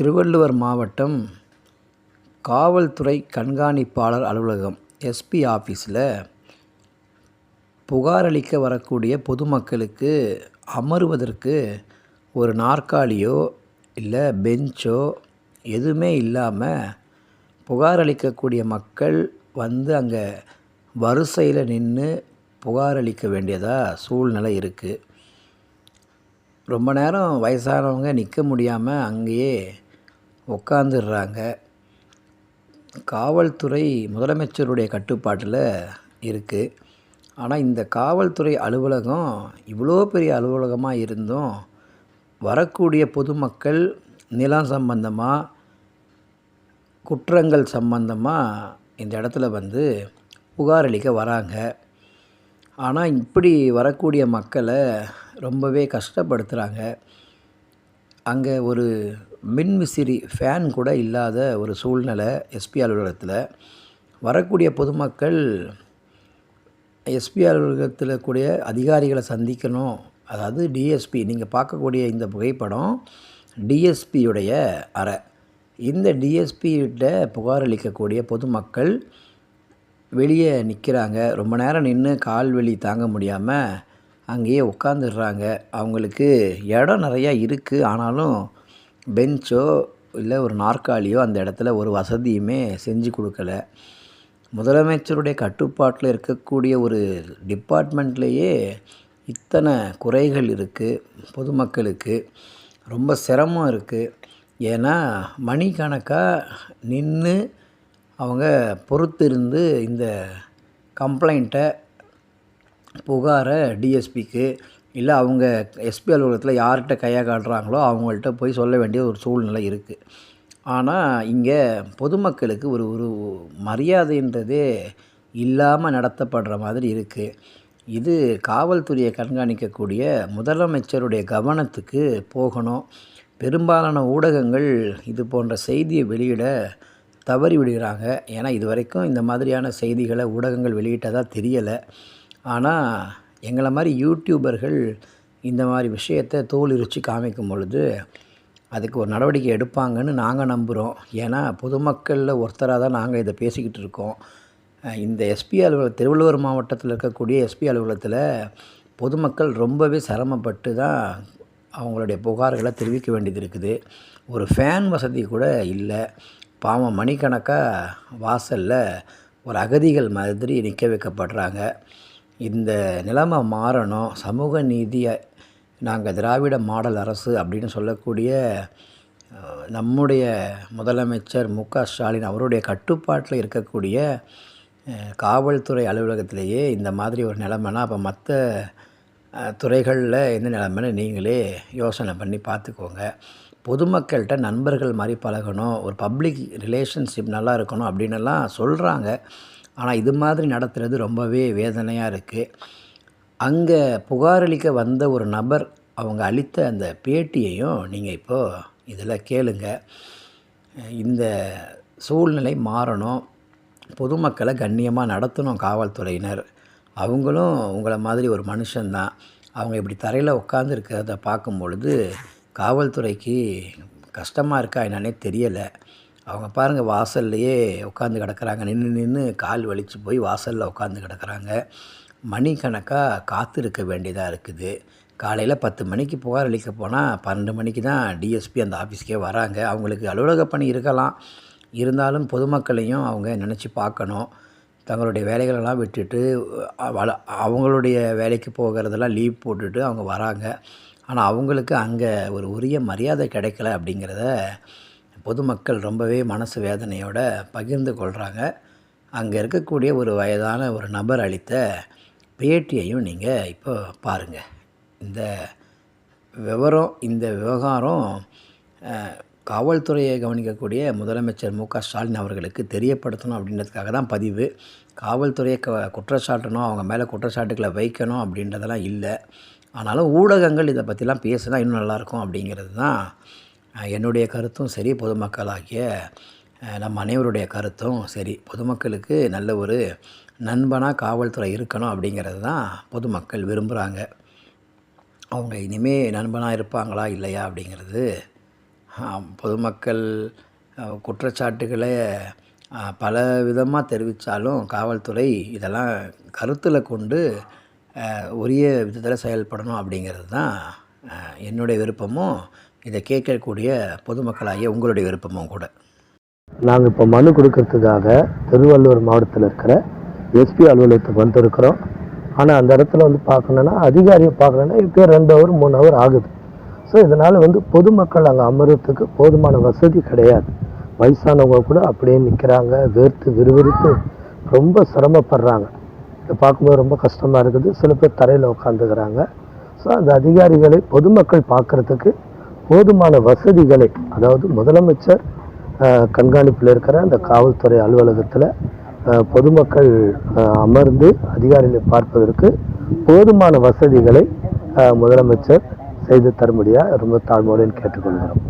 திருவள்ளுவர் மாவட்டம் காவல்துறை கண்காணிப்பாளர் அலுவலகம் எஸ்பி ஆஃபீஸில் புகாரளிக்க வரக்கூடிய பொதுமக்களுக்கு அமருவதற்கு ஒரு நாற்காலியோ இல்லை பெஞ்சோ எதுவுமே இல்லாமல் புகார் அளிக்கக்கூடிய மக்கள் வந்து அங்கே வரிசையில் நின்று புகார் அளிக்க வேண்டியதாக சூழ்நிலை இருக்குது. ரொம்ப நேரம் வயசானவங்க நிற்க முடியாமல் அங்கேயே உட்காந்துடுறாங்க காவல்துறை முதலமைச்சருடைய கட்டுப்பாட்டில் இருக்குது ஆனால் இந்த காவல்துறை அலுவலகம் இவ்வளோ பெரிய அலுவலகமாக இருந்தும் வரக்கூடிய பொதுமக்கள் நிலம் சம்பந்தமாக குற்றங்கள் சம்பந்தமாக இந்த இடத்துல வந்து புகார் அளிக்க வராங்க. ஆனால் இப்படி வரக்கூடிய மக்களை ரொம்பவே கஷ்டப்படுத்துகிறாங்க அங்கே ஒரு மின்விசிறி ஃபேன் கூட இல்லாத ஒரு சூழ்நிலை எஸ்பி அலுவலகத்தில். வரக்கூடிய பொதுமக்கள் எஸ்பி அலுவலகத்தில் கூடிய அதிகாரிகளை சந்திக்கணும். அதாவது டிஎஸ்பி நீங்கள் பார்க்கக்கூடிய இந்த புகைப்படம் டிஎஸ்பியுடைய அறை. இந்த டிஎஸ்பியிட்ட புகார் அளிக்கக்கூடிய பொதுமக்கள் வெளியே நிற்கிறாங்க ரொம்ப நேரம் நின்று கால் வலி தாங்க முடியாமல் அங்கேயே உட்காந்துடுறாங்க. அவங்களுக்கு இடம் நிறையா இருக்குது ஆனாலும் பெஞ்சோ இல்லை ஒரு நாற்காலியோ அந்த இடத்துல ஒரு வசதியுமே செஞ்சு கொடுக்கல. முதலமைச்சருடைய கட்டுப்பாட்டில் இருக்கக்கூடிய ஒரு டிபார்ட்மெண்ட்லேயே இத்தனை குறைகள் இருக்குது பொதுமக்களுக்கு ரொம்ப சிரமம் இருக்குது ஏன்னா மணிக்கணக்காக நின்று அவங்க பொறுத்திருந்து இந்த கம்ப்ளைண்ட்டை புகாரை டிஎஸ்பிக்கு இல்லை அவங்க எஸ்பி அலுவலகத்தில் யார்கிட்ட கையை காட்டுறாங்களோ அவங்கள்ட்ட போய் சொல்ல வேண்டிய ஒரு சூழ்நிலை இருக்குது ஆனால் இங்கே பொதுமக்களுக்கு ஒரு ஒரு மரியாதைன்றதே இல்லாமல் நடத்தப்படுற மாதிரி இருக்குது இது காவல்துறையை கண்காணிக்கக்கூடிய முதலமைச்சருடைய கவனத்துக்கு போகணும். பெரும்பாலான ஊடகங்கள் இது போன்ற செய்தியை வெளியிட தவறி விடுகிறாங்க. ஏன்னா இது வரைக்கும் இந்த மாதிரியான செய்திகளை ஊடகங்கள் வெளியிட்டதாக தெரியலை. ஆனால் எங்களை மாதிரி யூடியூபர்கள் இந்த மாதிரி விஷயத்தை தோல் உரித்து காமிக்கும் பொழுது அதுக்கு ஒரு நடவடிக்கை எடுப்பாங்கன்னு நாங்கள் நம்புகிறோம் ஏன்னா பொதுமக்களில் ஒருத்தராக தான் நாங்கள் இதை பேசிக்கிட்டு இருக்கோம். இந்த எஸ்பி அலுவலகம் திருவள்ளுவர் மாவட்டத்தில் இருக்கக்கூடிய எஸ்பி அலுவலகத்தில் பொதுமக்கள் ரொம்பவே சிரமப்பட்டு தான் அவங்களுடைய புகார்களை தெரிவிக்க வேண்டியது இருக்குது. ஒரு ஃபேன் வசதி கூட இல்லை. பாவம் மணிக்கணக்காக வாசலில் ஒரு அகதிகள் மாதிரி நிற்க வைக்கப்படுறாங்க. இந்த நிலைமை மாறணும் சமூக நீதியை நாங்கள் திராவிட மாடல் அரசு அப்படின்னு சொல்லக்கூடிய நம்முடைய முதலமைச்சர் மு க ஸ்டாலின் அவருடைய கட்டுப்பாட்டில் இருக்கக்கூடிய காவல்துறை அலுவலகத்திலேயே இந்த மாதிரி ஒரு நிலைமைனா அப்போ மற்ற துறைகளில் எந்த நிலைமைன்னு நீங்களே யோசனை பண்ணி பார்த்துக்கோங்க. பொதுமக்கள்கிட்ட நண்பர்கள் மாதிரி பழகணும் ஒரு பப்ளிக் ரிலேஷன்ஷிப் நல்லா இருக்கணும் அப்படின்னுலாம் சொல்கிறாங்க ஆனால் இது மாதிரி நடத்துகிறது ரொம்பவே வேதனையாக இருக்குது அங்கே புகாரளிக்க வந்த ஒரு நபர் அவங்க அளித்த அந்த பேட்டியையும் நீங்கள் இப்போது இதில் கேளுங்க. இந்த சூழ்நிலை மாறணும். பொதுமக்களை கண்ணியமாக நடத்தணும் காவல்துறையினர். அவங்களும் உங்களை மாதிரி ஒரு மனுஷன்தான். அவங்க இப்படி தரையில் உட்காந்துருக்கிறத பார்க்கும் பொழுது காவல்துறைக்கு கஷ்டமாக இருக்கா என்னன்னே தெரியலை. அவங்க பாருங்கள் வாசல்லையே உட்காந்து கிடக்குறாங்க. நின்று நின்று கால் வலித்து போய் வாசலில் உட்காந்து கிடக்குறாங்க. மணிக்கணக்காக காத்திருக்க வேண்டியதாக இருக்குது. காலையில் பத்து மணிக்கு புகார் அளிக்க போனால் பன்னெண்டு மணிக்கு தான் டிஎஸ்பி அந்த ஆஃபீஸ்க்கே வராங்க. அவங்களுக்கு அலுவலக பணி இருக்கலாம். இருந்தாலும் பொதுமக்களையும் அவங்க நினச்சி பார்க்கணும். தங்களுடைய வேலைகளெல்லாம் விட்டுட்டு அவங்களுடைய வேலைக்கு போகிறதெல்லாம் லீவ் போட்டுட்டு அவங்க வராங்க. ஆனால் அவங்களுக்கு அங்கே ஒரு உரிய மரியாதை கிடைக்கல அப்படிங்கிறத பொதுமக்கள் ரொம்பவே மனசு வேதனையோடு பகிர்ந்து கொள்கிறாங்க அங்கே இருக்கக்கூடிய ஒரு வயதான ஒரு நபர் அளித்த பேட்டியையும் நீங்கள் இப்போ பாருங்கள் இந்த விவரம் இந்த விவகாரம் காவல்துறையை கவனிக்கக்கூடிய முதலமைச்சர் மு க ஸ்டாலின் அவர்களுக்கு தெரியப்படுத்தணும் அப்படின்றதுக்காக தான் பதிவு. காவல்துறையை க குற்றச்சாட்டணும் அவங்க மேலே குற்றச்சாட்டுக்களை வைக்கணும் அப்படின்றதெல்லாம் இல்லை. ஆனாலும் ஊடகங்கள் இதை பற்றிலாம் பேசினா இன்னும் நல்லாயிருக்கும் அப்படிங்கிறது தான் என்னுடைய கருத்தும் சரி பொதுமக்களாகிய நம் அனைவருடைய கருத்தும் சரி. பொதுமக்களுக்கு நல்ல ஒரு நண்பனாக காவல்துறை இருக்கணும் அப்படிங்கிறது தான் பொதுமக்கள் விரும்புகிறாங்க அவங்க இனிமேல் நண்பனாக இருப்பாங்களா இல்லையா அப்படிங்கிறது பொதுமக்கள் குற்றச்சாட்டுகளை பல விதமாக தெரிவித்தாலும் காவல்துறை இதெல்லாம் கருத்தில் கொண்டு உரிய விதத்தில் செயல்படணும் அப்படிங்கிறது தான் என்னுடைய விருப்பமும். இதை கேட்கக்கூடிய பொதுமக்களாகிய உங்களுடைய விருப்பமும் கூட. நாங்கள் இப்போ மனு கொடுக்கறதுக்காக திருவள்ளூர் மாவட்டத்தில் இருக்கிற எஸ்பி அலுவலகத்துக்கு வந்துருக்கிறோம். ஆனால் அந்த இடத்துல வந்து பார்க்கணுன்னா அதிகாரியை பார்க்கணுன்னா இப்போ ரெண்டு ஹவர் மூணு ஹவர் ஆகுது. ஸோ இதனால் வந்து பொதுமக்கள் அங்கே அமர்றதுக்கு போதுமான வசதி கிடையாது. வயசானவங்க கூட அப்படியே நிற்கிறாங்க வேர்த்து விறுவிறுத்து ரொம்ப சிரமப்படுறாங்க. இதை பார்க்கும்போது ரொம்ப கஷ்டமாக இருக்குது. சில பேர் தரையில் உட்காந்துக்கிறாங்க ஸோ அந்த அதிகாரிகளை பொதுமக்கள் பார்க்குறதுக்கு போதுமான வசதிகளை அதாவது முதலமைச்சர் கண்காணிப்பில் இருக்கிற அந்த காவல்துறை அலுவலகத்தில் பொதுமக்கள் அமர்ந்து அதிகாரிகளை பார்ப்பதற்கு போதுமான வசதிகளை முதலமைச்சர் செய்து தரும்படியாக ரொம்ப தாழ்மையுடன் கேட்டுக்கொள்கிறோம்.